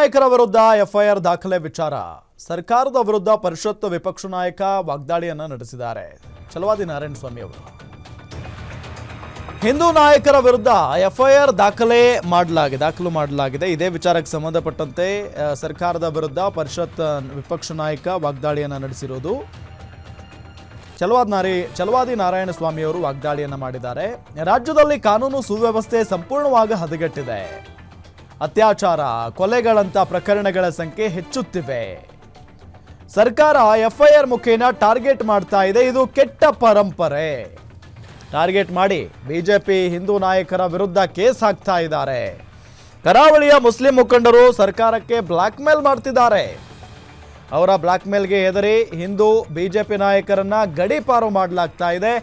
ನಾಯಕರ ವಿರುದ್ಧ ಎಫ್ಐಆರ್ ದಾಖಲೆ ವಿಚಾರ. ಸರ್ಕಾರದ ವಿರುದ್ಧ ಪರಿಷತ್ ವಿಪಕ್ಷ ನಾಯಕ ವಾಗ್ದಾಳಿಯನ್ನ ನಡೆಸಿದ್ದಾರೆ. ಛಲವಾದಿ ನಾರಾಯಣ ಸ್ವಾಮಿ ಅವರು. ಹಿಂದೂ ನಾಯಕರ ವಿರುದ್ಧ ಎಫ್ಐಆರ್ ದಾಖಲೆ ಮಾಡಲಾಗಿದೆ ದಾಖಲು ಮಾಡಲಾಗಿದೆ. ಇದೇ ವಿಚಾರಕ್ಕೆ ಸಂಬಂಧಪಟ್ಟಂತೆ ಸರ್ಕಾರದ ವಿರುದ್ಧ ಪರಿಷತ್ ವಿಪಕ್ಷ ನಾಯಕ ವಾಗ್ದಾಳಿಯನ್ನ ನಡೆಸಿರೋದು. ಛಲವಾದ್ ನಾರಿ ಚಲವಾದಿ ನಾರಾಯಣ ಸ್ವಾಮಿ ಅವರು ವಾಗ್ದಾಳಿಯನ್ನ ಮಾಡಿದ್ದಾರೆ. ರಾಜ್ಯದಲ್ಲಿ ಕಾನೂನು ಸುವ್ಯವಸ್ಥೆ ಸಂಪೂರ್ಣವಾಗಿ ಹದಗೆಟ್ಟಿದೆ. ಅತ್ಯಾಚಾರ ಕೊಲೆಗಳಂತ ಪ್ರಕರಣಗಳ ಸಂಖ್ಯೆ ಹೆಚ್ಚುತ್ತಿವೆ. ಸರ್ಕಾರ ಎಫ್ಐಆರ್ ಮುಖೇನ ಟಾರ್ಗೆಟ್ ಮಾಡ್ತಾ ಇದೆ, ಇದು ಕೆಟ್ಟ ಪರಂಪರೆ. ಟಾರ್ಗೆಟ್ ಮಾಡಿ ಬಿಜೆಪಿ ಹಿಂದೂ ನಾಯಕರ ವಿರುದ್ಧ ಕೇಸ್ ಹಾಕ್ತಾ ಇದ್ದಾರೆ. ಕರಾವಳಿಯ ಮುಸ್ಲಿಂ ಮುಖಂಡರು ಸರ್ಕಾರಕ್ಕೆ ಬ್ಲಾಕ್ ಮೇಲ್ ಮಾಡ್ತಿದ್ದಾರೆ. ಅವರ ಬ್ಲಾಕ್ ಮೇಲ್ಗೆ ಹೆದರಿ ಹಿಂದೂ ಬಿಜೆಪಿ ನಾಯಕರನ್ನ ಗಡೀಪಾರು ಮಾಡಲಾಗ್ತಾ ಇದೆ.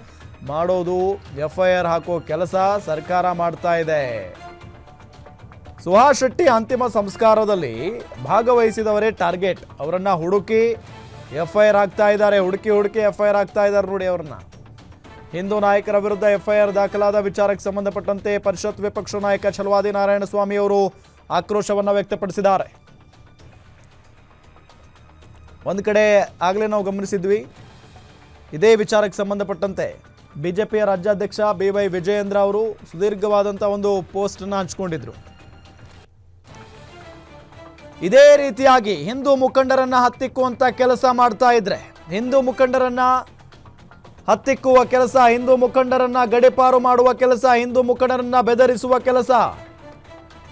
ಮಾಡೋದು ಎಫ್ಐಆರ್ ಹಾಕೋ ಕೆಲಸ ಸರ್ಕಾರ ಮಾಡ್ತಾ ಇದೆ. ಸುಹಾಸ್ ಶೆಟ್ಟಿ ಅಂತಿಮ ಸಂಸ್ಕಾರದಲ್ಲಿ ಭಾಗವಹಿಸಿದವರೇ ಟಾರ್ಗೆಟ್. ಅವರನ್ನ ಹುಡುಕಿ ಎಫ್ಐಆರ್ ಆಗ್ತಾ ಇದ್ದಾರೆ. ಹುಡುಕಿ ಹುಡುಕಿ ಎಫ್ಐಆರ್ ಆಗ್ತಾ ಇದ್ದಾರೆ ನೋಡಿ ಅವ್ರನ್ನ. ಹಿಂದೂ ನಾಯಕರ ವಿರುದ್ಧ ಎಫ್ಐಆರ್ ದಾಖಲಾದ ವಿಚಾರಕ್ಕೆ ಸಂಬಂಧಪಟ್ಟಂತೆ ಪರಿಷತ್ ವಿಪಕ್ಷ ನಾಯಕ ಛಲವಾದಿ ನಾರಾಯಣ ಸ್ವಾಮಿ ಅವರು ಆಕ್ರೋಶವನ್ನು ವ್ಯಕ್ತಪಡಿಸಿದ್ದಾರೆ. ಒಂದು ಕಡೆ ಆಗಲೇ ನಾವು ಗಮನಿಸಿದ್ವಿ. ಇದೇ ವಿಚಾರಕ್ಕೆ ಸಂಬಂಧಪಟ್ಟಂತೆ ಬಿಜೆಪಿಯ ರಾಜ್ಯಾಧ್ಯಕ್ಷ ಬಿ ವೈ ವಿಜಯೇಂದ್ರ ಅವರು ಸುದೀರ್ಘವಾದಂಥ ಒಂದು ಪೋಸ್ಟನ್ನು ಹಂಚಿಕೊಂಡಿದ್ರು. ಇದೇ ರೀತಿಯಾಗಿ ಹಿಂದೂ ಮುಖಂಡರನ್ನ ಹತ್ತಿಕ್ಕುವಂತ ಕೆಲಸ ಮಾಡ್ತಾ ಇದ್ರೆ, ಹಿಂದೂ ಮುಖಂಡರನ್ನ ಹತ್ತಿಕ್ಕುವ ಕೆಲಸ, ಹಿಂದೂ ಮುಖಂಡರನ್ನ ಗಡಿಪಾರು ಮಾಡುವ ಕೆಲಸ, ಹಿಂದೂ ಮುಖಂಡರನ್ನ ಬೆದರಿಸುವ ಕೆಲಸ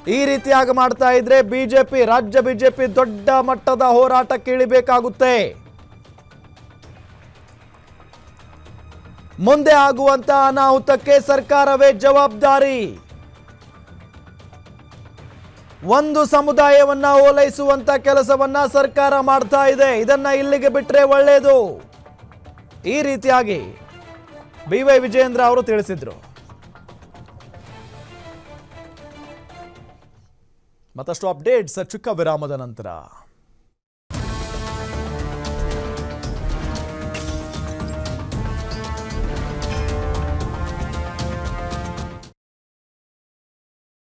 ಈ ರೀತಿಯಾಗಿ ಮಾಡ್ತಾ ಇದ್ರೆ ಬಿಜೆಪಿ, ರಾಜ್ಯ ಬಿಜೆಪಿ ದೊಡ್ಡ ಮಟ್ಟದ ಹೋರಾಟ ಇಳಿಬೇಕಾಗುತ್ತೆ. ಮುಂದೆ ಆಗುವಂತ ಅನಾಹುತಕ್ಕೆ ಸರ್ಕಾರವೇ ಜವಾಬ್ದಾರಿ. ಒಂದು ಸಮುದಾಯವನ್ನ ಓಲೈಸುವಂತ ಕೆಲಸವನ್ನ ಸರ್ಕಾರ ಮಾಡ್ತಾ ಇದೆ. ಇದನ್ನ ಇಲ್ಲಿಗೆ ಬಿಟ್ಟರೆ ಒಳ್ಳೆಯದು ಈ ರೀತಿಯಾಗಿ ಬಿ ವೈ ವಿಜಯೇಂದ್ರ ಅವರು ತಿಳಿಸಿದ್ರು. ಮತ್ತಷ್ಟು ಅಪ್ಡೇಟ್ಸ್ ಚಿಕ್ಕ ವಿರಾಮದ ನಂತರ.